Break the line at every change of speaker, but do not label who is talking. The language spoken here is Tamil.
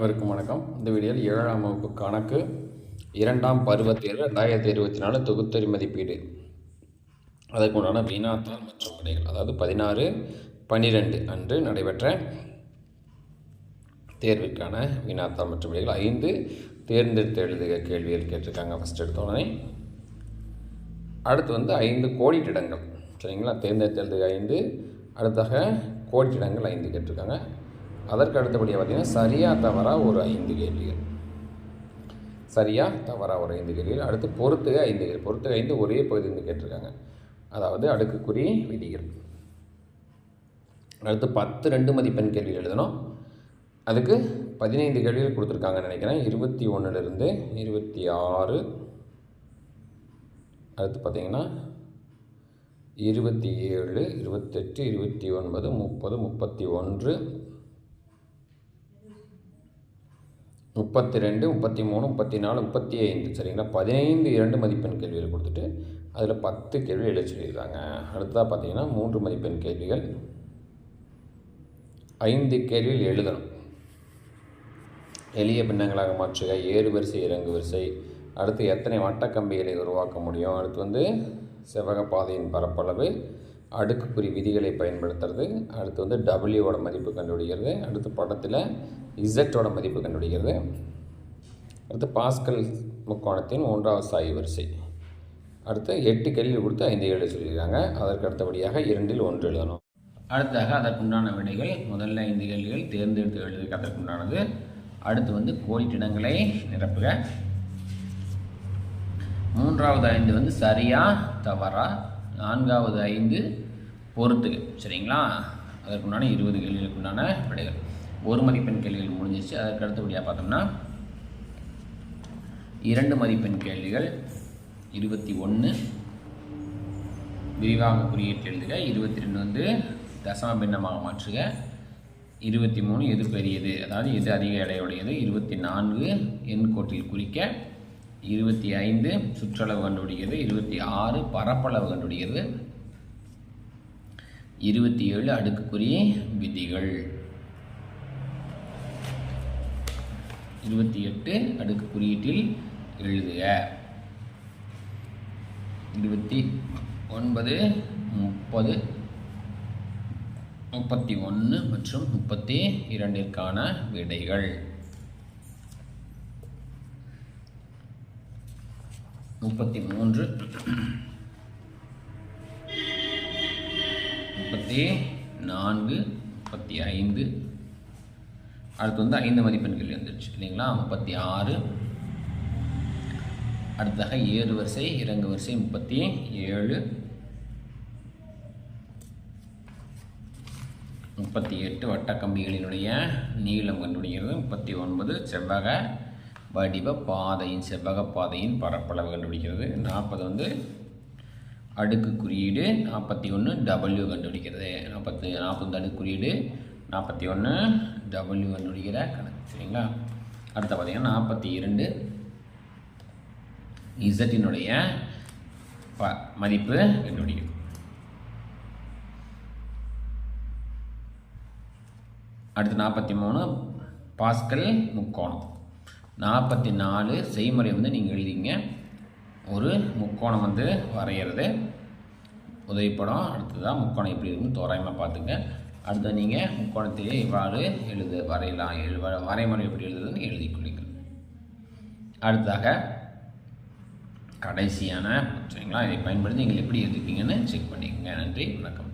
அனைவருக்கும் வணக்கம். இந்த வீடியோவில் ஏழாம் வகுப்பு கணக்கு இரண்டாம் பருவத்தேர்வு ரெண்டாயிரத்தி இருபத்தி நாலு தொகுத்தறி மதிப்பீடு. அதற்கு உண்டான வினாத்தாள் மற்றும் விடைகள். அதாவது பதினாறு பன்னிரெண்டு அன்று நடைபெற்ற தேர்விற்கான வினாத்தாள் மற்றும் விடைகள். ஐந்து தேர்ந்தெடுத்து எழுதுக கேள்விகள் கேட்டிருக்காங்க. ஃபஸ்ட் எடுத்த உடனே அடுத்து வந்து ஐந்து கோடிட்டிடங்கள். சரிங்களா? தேர்ந்தெடுத்து எழுதுக ஐந்து அடுத்தாக கோடிட்டிடங்கள் ஐந்து கேட்டிருக்காங்க. அதற்கு அடுத்தபடியாக பார்த்தீங்கன்னா சரியா தவறா ஒரு ஐந்து கேள்விகள். சரியா தவறா ஒரு ஐந்து கேள்விகள். அடுத்து பொறுத்து ஐந்து கேள்வி. பொறுத்து ஐந்து ஒரே பகுதியிலிருந்து கேட்டிருக்காங்க. அதாவது அடுக்குக்குறி விதிகள். அடுத்து பத்து ரெண்டு மதிப்பெண் கேள்விகள் எழுதணும். அதுக்கு பதினைந்து கேள்விகள் கொடுத்துருக்காங்கன்னு நினைக்கிறேன். இருபத்தி ஒன்றுலேருந்து இருபத்தி ஆறு. அடுத்து பார்த்தீங்கன்னா இருபத்தி ஏழு இருபத்தெட்டு இருபத்தி ஒன்பது முப்பது முப்பத்தி ஒன்று முப்பத்தி ரெண்டு முப்பத்தி மூணு முப்பத்தி நாலு முப்பத்தி ஐந்து சரிங்களா? பதினைந்து இரண்டு மதிப்பெண் கேள்விகள் கொடுத்துட்டு அதில் பத்து கேள்வி எழுத சொல்லியிருக்காங்க. அடுத்ததாக பார்த்தீங்கன்னா மூன்று மதிப்பெண் கேள்விகள். ஐந்து கேள்விகள் எழுதணும். எளிய பின்னங்களாக மாற்றுக. ஏறு வரிசை இறங்கு வரிசை. அடுத்து எத்தனை வட்டக்கம்பிகளை உருவாக்க முடியும்? அடுத்து வந்து செவ்வக பாதையின் பரப்பளவு. அடுக்குக்குறி விதிகளை பயன்படுத்துறது அடுத்து வந்து டபிள்யூவோட மதிப்பு கண்டுபிடிக்கிறது அடுத்து படத்தில் இசட்டோட மதிப்பு கண்டுபிடிக்கிறது. அடுத்து பாஸ்கல் முக்கோணத்தின் மூன்றாவது சாய் வரிசை. அடுத்து எட்டு கேள்வி கொடுத்து ஐந்து ஏழு சொல்லியிருக்காங்க. அதற்கு அடுத்தபடியாக இரண்டில் ஒன்று எழுதணும். அடுத்ததாக அதற்குண்டான விடைகள் முதல்ல ஐந்து கேள்விகள் தேர்ந்தெடுத்து எழுதுக்கு அதற்குண்டானது அடுத்து வந்து கோடிட்டிடங்களை நிரப்புக. மூன்றாவது ஐந்து வந்து சரியா தவறா நான்காவது ஐந்து பொறுத்துக சரிங்களா? அதற்குண்டான இருபது கேள்விகளுக்குண்டான விடைகள். ஒரு மதிப்பெண் கேள்விகள் முடிஞ்சிச்சு அதற்கு அடுத்தபடியாக பார்த்தோம்னா இரண்டு மதிப்பெண் கேள்விகள் இருபத்தி ஒன்று விரிவாக குறியீட்டு எழுதுக. இருபத்தி ரெண்டு வந்து தசம பின்னமாக மாற்றுக. இருபத்தி மூணு எது பெரியது? அதாவது எது அதிக எடையுடையது? இருபத்தி நான்கு எண் கோட்டில் குறிக்க இருபத்தி ஐந்து சுற்றளவு கண்டுபிடிக்கிறது இருபத்தி ஆறு பரப்பளவு கண்டுபிடிக்கிறது இருபத்தி ஏழு அடுக்குக்குரிய விதிகள். இருபத்தி எட்டு அடுக்கு குறியீட்டில் எழுதுக. இருபத்தி ஒன்பது முப்பது முப்பத்தி ஒன்று மற்றும் முப்பத்தி இரண்டிற்கான விடைகள். முப்பத்தி மூன்று முப்பத்தி நான்கு முப்பத்தி ஐந்து அடுத்து வந்து ஐந்து மதிப்பெண்கள் கேள்வி இல்லைங்களா? முப்பத்தி ஆறு அடுத்ததாக ஏறு வரிசை இறங்கு வரிசை முப்பத்தி ஏழு முப்பத்தி எட்டு வட்டக்கம்பிகளினுடைய நீளம் கண்டுபிடிக்கிறது. முப்பத்தி ஒன்பது செவ்வக. வடிவ பாதையின் செவ்வக பாதையின் பரப்பளவு கண்டுபிடிக்கிறது. நாற்பது வந்து அடுக்கு குறியீடு நாற்பத்தி ஒன்று டபுள்யூ கண்டுபிடிக்கிறது. நாற்பத்தி நாற்பது அடுக்கு குறியீடு நாற்பத்தி ஒன்று டபுள்யூ கண்டுபிடிக்கிற கணக்கு சரிங்களா? அடுத்து பார்த்திங்கன்னா நாற்பத்தி இரண்டு இசட்டினுடைய ப மதிப்பு கண்டுபிடிக்கிறது அடுத்து நாற்பத்தி மூணு பாஸ்கல் முக்கோணம். நாற்பத்தி நாலு செய்முறை வந்து நீங்கள் எழுதிங்க. ஒரு முக்கோணம் வந்து வரைகிறது உதவிப்படம் அடுத்ததாக முக்கோணம் எப்படி இருக்குன்னு தோராயமாக பார்த்துங்க. அடுத்து நீங்கள் முக்கோணத்திலே இவ்வாறு எழுது வரையலாம் எழு வரைமுறை எப்படி எழுதுறதுன்னு எழுதி கொள்ளுங்கள் அடுத்ததாக கடைசியான சரிங்களா? இதை பயன்படுத்தி நீங்கள் எப்படி எழுதிப்பீங்கன்னு செக் பண்ணிக்கோங்க. நன்றி வணக்கம்.